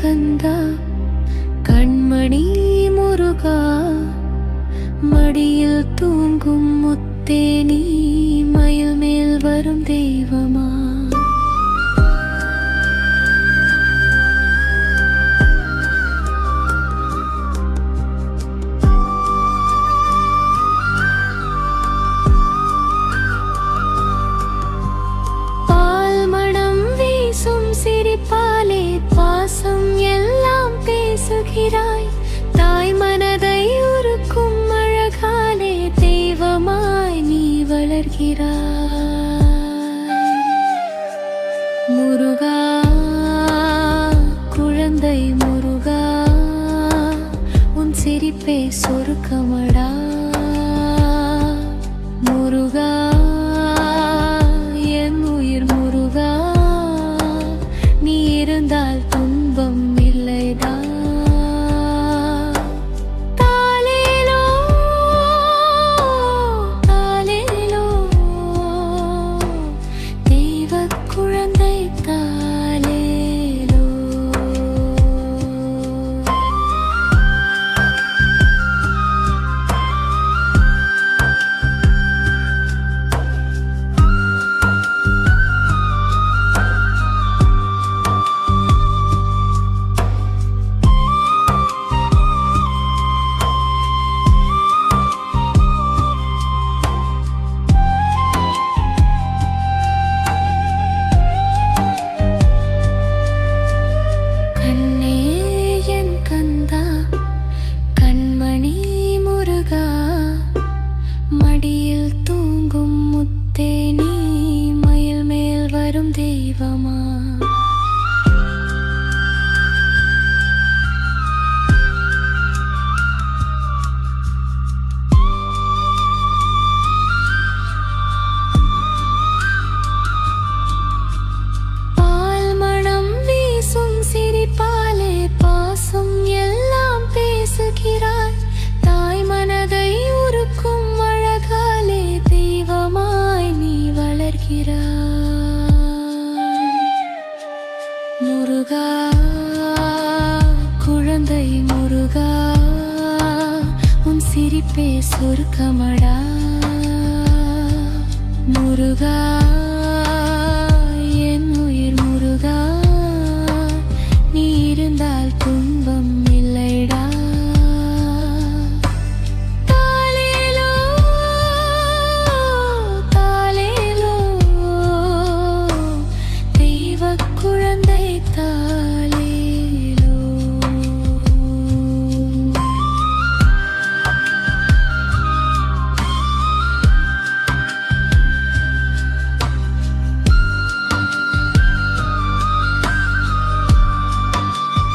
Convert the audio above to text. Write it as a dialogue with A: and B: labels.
A: கந்தா கண்மணி முருகா மடியில் தூங்கும் முத்தேனி மயில் மேல் வரும் தெய்வமா? பேசுகிறாய் தாய் மனதை உருக்கும் அழகாலே தெய்வமாய் நீ வளர்கிறாய். முருகா குழந்தை முருகா உன் சிரிப்பே சொருக்கம் சிரிப்பே சொருக்கமடா. முருகா.